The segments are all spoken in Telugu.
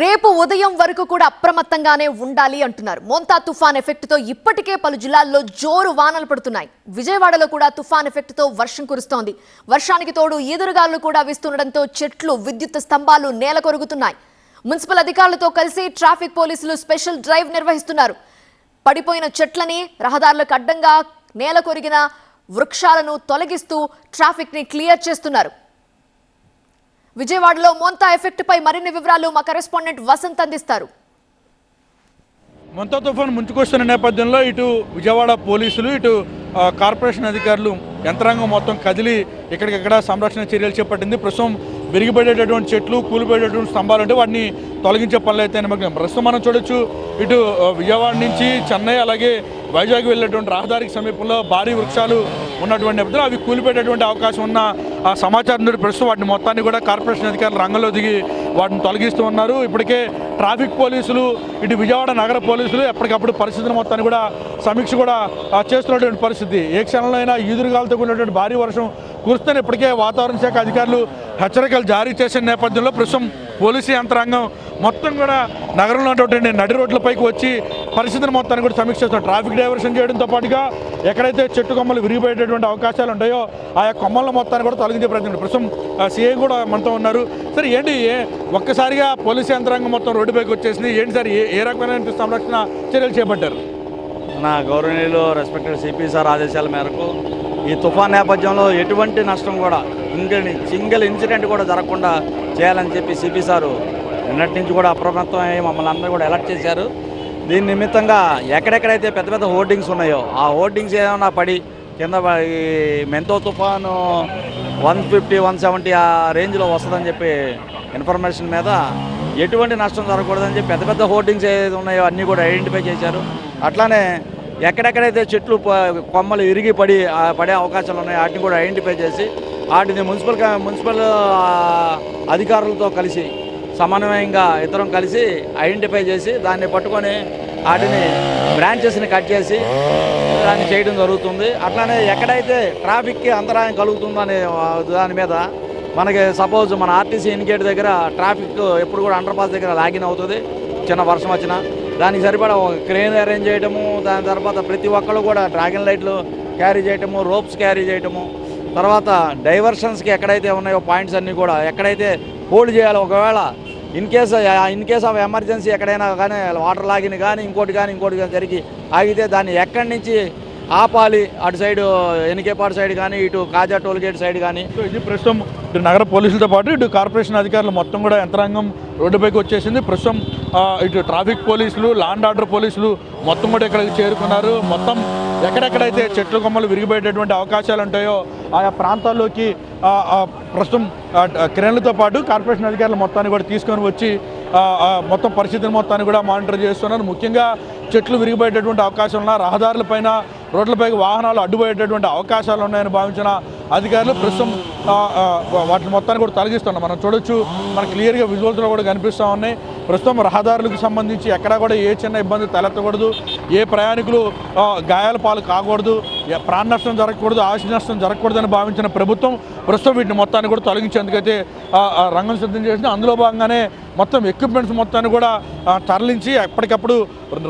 రేపు ఉదయం వరకు కూడా అప్రమత్తంగానే ఉండాలి అంటున్నారు. మోంతా తుఫాన్ ఎఫెక్ట్తో ఇప్పటికే పలు జిల్లాల్లో జోరు వానలు పడుతున్నాయి. విజయవాడలో కూడా తుఫాన్ ఎఫెక్ట్తో వర్షం కురుస్తోంది. వర్షానికి తోడు ఈదురుగాలు కూడా వీస్తుండటంతో చెట్లు విద్యుత్ స్తంభాలు నేల కొరుగుతున్నాయి. మున్సిపల్ అధికారులతో కలిసి ట్రాఫిక్ పోలీసులు స్పెషల్ డ్రైవ్ నిర్వహిస్తున్నారు. పడిపోయిన చెట్లని రహదారులకు అడ్డంగా నేల కొరిగిన వృక్షాలను తొలగిస్తూ ట్రాఫిక్ని క్లియర్ చేస్తున్నారు. విజయవాడలో మొంతా ఎఫెక్ట్ పై మరిన్ని వివరాలు మా కరెస్పాండెంట్ వసంత్ అందిస్తారు. మొంతా తుఫాన్ ముంచుకొస్తున్న నేపథ్యంలో ఇటు విజయవాడ పోలీసులు ఇటు కార్పొరేషన్ అధికారులు యంత్రాంగం మొత్తం కదిలి ఇక్కడికక్కడ సంరక్షణ చర్యలు చేపట్టింది. ప్రస్తుతం విరిగిపడేటటువంటి చెట్లు కూలిపోయేటటువంటి స్తంభాలు అంటే వాటిని తొలగించే పనులు అయితే నిమగ్నం. ప్రస్తుతం మనం చూడొచ్చు ఇటు విజయవాడ నుంచి చెన్నై అలాగే వైజాగ్ వెళ్ళేటువంటి రహదారికి సమీపంలో భారీ వృక్షాలు ఉన్నటువంటి నేపథ్యంలో అవి కూలిపోయేటటువంటి అవకాశం ఉన్న ఆ సమాచారం నుండి ప్రస్తుతం వాటిని మొత్తాన్ని కూడా కార్పొరేషన్ అధికారులు రంగంలో దిగి వాటిని తొలగిస్తూ ఉన్నారు. ఇప్పటికే ట్రాఫిక్ పోలీసులు ఇటు విజయవాడ నగర పోలీసులు ఎప్పటికప్పుడు పరిస్థితుల మొత్తాన్ని కూడా సమీక్ష కూడా చేస్తున్నటువంటి పరిస్థితి. ఏ క్షణంలో అయినా ఈదురుగాలతో కూడినటువంటి భారీ వర్షం కురుస్తున్న ఇప్పటికే వాతావరణ శాఖ అధికారులు హెచ్చరికలు జారీ చేసిన నేపథ్యంలో ప్రస్తుతం పోలీసు యంత్రాంగం మొత్తం కూడా నగరంలో ఉన్నటువంటి నడి రోడ్లపైకి వచ్చి పరిస్థితిని మొత్తాన్ని కూడా సమీక్ష చేస్తున్నారు ట్రాఫిక్ డైవర్షన్ చేయడంతో పాటుగా ఎక్కడైతే చెట్టు కొమ్మలు విరిగిపోయేటటువంటి అవకాశాలు ఉంటాయో ఆయా కొమ్మల మొత్తాన్ని కూడా తొలగించే ప్రయత్నం ప్రస్తుతం సీఏ కూడా మనతో ఉన్నారు. సరే ఏంటి ఏ ఒక్కసారిగా పోలీసు యంత్రాంగం మొత్తం రోడ్డుపైకి వచ్చేసింది. ఏంటి సార్ ఏ ఏ రకమైన సంరక్షణ చర్యలు చేపట్టారు? నా గౌరవనీయులు రెస్పెక్టెడ్ సిపి సార్ ఆదేశాల మేరకు ఈ తుఫాన్ నేపథ్యంలో ఎటువంటి నష్టం కూడా ఇంకని సింగిల్ ఇన్సిడెంట్ కూడా జరగకుండా చేయాలని చెప్పి సిపి సారు నిన్నటి నుంచి కూడా అప్రమత్తం అయ్యి మమ్మల్ని అందరూ కూడా అలర్ట్ చేశారు. దీని నిమిత్తంగా ఎక్కడెక్కడైతే పెద్ద పెద్ద హోర్డింగ్స్ ఉన్నాయో ఆ హోర్డింగ్స్ ఏమైనా పడి కింద ఈ మెంతో తుఫాను వన్ ఫిఫ్టీ వన్ సెవెంటీ ఆ రేంజ్లో వస్తుందని చెప్పి ఇన్ఫర్మేషన్ మీద ఎటువంటి నష్టం జరగకూడదని చెప్పి పెద్ద పెద్ద హోర్డింగ్స్ ఏదైతే ఉన్నాయో అన్నీ కూడా ఐడెంటిఫై చేశారు. అట్లానే ఎక్కడెక్కడైతే చెట్లు కొమ్మలు ఇరిగి పడి పడే అవకాశాలు ఉన్నాయో వాటిని కూడా ఐడెంటిఫై చేసి వాటిని మున్సిపల్ మున్సిపల్ అధికారులతో కలిసి సమన్వయంగా ఇద్దరం కలిసి ఐడెంటిఫై చేసి దాన్ని పట్టుకొని వాటిని బ్రాంచెస్ని కట్ చేసి దాన్ని చేయడం జరుగుతుంది. అట్లానే ఎక్కడైతే ట్రాఫిక్కి అంతరాయం కలుగుతుందనే దాని మీద మనకి సపోజ్ మన ఆర్టీసీ ఇన్గేట్ దగ్గర ట్రాఫిక్ ఎప్పుడు కూడా అండర్ పాస్ దగ్గర లాగిన్ అవుతుంది. చిన్న వర్షం వచ్చినా దానికి సరిపడా ఒక క్రేన్ అరేంజ్ చేయడము దాని తర్వాత ప్రతి ఒక్కళ్ళు కూడా డ్రాగన్ లైట్లు క్యారీ చేయటము రోప్స్ క్యారీ చేయటము తర్వాత డైవర్షన్స్కి ఎక్కడైతే ఉన్నాయో పాయింట్స్ అన్నీ కూడా ఎక్కడైతే హోల్డ్ చేయాలి ఒకవేళ in case in case of emergency ఎక్కడైనా కానీ వాటర్ లాగిన కానీ ఇంకోటి కానీ ఇంకోటి కానీ జరిగి ఆగితే దాన్ని ఎక్కడి నుంచి ఆపాలి? అటు సైడ్ ఎనికేపాడు సైడ్ కానీ ఇటు కాజా టోల్ గేట్ సైడ్ కానీ. ఇది ప్రస్తుతం ఇటు నగర పోలీసులతో పాటు ఇటు కార్పొరేషన్ అధికారులు మొత్తం కూడా యంత్రాంగం రోడ్డుపైకి వచ్చేసింది. ప్రస్తుతం ఇటు ట్రాఫిక్ పోలీసులు లాండ్ ఆర్డర్ పోలీసులు మొత్తం కూడా ఇక్కడికి చేరుకున్నారు. మొత్తం ఎక్కడెక్కడైతే చెట్లు కొమ్మలు విరిగిపోయేటటువంటి అవకాశాలు ఉంటాయో ఆయా ప్రాంతాల్లోకి ప్రస్తుతం ఆ, క్రేన్లతో పాటు కార్పొరేషన్ అధికారులు మొత్తాన్ని కూడా తీసుకొని వచ్చి మొత్తం పరిస్థితిని మొత్తాన్ని కూడా మానిటర్ చేస్తున్నారు. ముఖ్యంగా చెట్లు విరిగిపోయేటటువంటి అవకాశం ఉన్న రహదారులపైన రోడ్లపైకి వాహనాలు అడ్డుపోయేటటువంటి అవకాశాలు ఉన్నాయని భావించిన అధికారులు ప్రస్తుతం వాటిని మొత్తాన్ని కూడా తొలగిస్తున్నాం మనం చూడొచ్చు మనకు క్లియర్గా విజువల్స్లో కూడా కనిపిస్తూ ఉన్నాయి. ప్రస్తుతం రహదారులకు సంబంధించి ఎక్కడా కూడా ఏ చిన్న ఇబ్బంది తలెత్తకూడదు. ఏ ప్రయాణికులు గాయాల పాలు కాకూడదు. ఏ ప్రాణ నష్టం జరగకూడదు ఆస్తి నష్టం జరగకూడదని భావించిన ప్రభుత్వం ప్రస్తుతం వీటిని మొత్తాన్ని కూడా తొలగించేందుకైతే రంగం సిద్ధం చేసింది. అందులో భాగంగానే మొత్తం ఎక్విప్మెంట్స్ మొత్తాన్ని కూడా తరలించి ఎప్పటికప్పుడు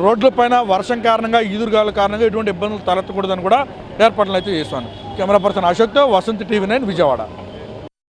రోడ్లపైన వర్షం కారణంగా ఈదురుగాల కారణంగా ఎటువంటి ఇబ్బందులు తలెత్తకూడదని కూడా ఏర్పాట్లు అయితే చేస్తాను కెమెరా పర్సన్ అశోక్తో వసంత్ టీవీ నైన్ విజయవాడ.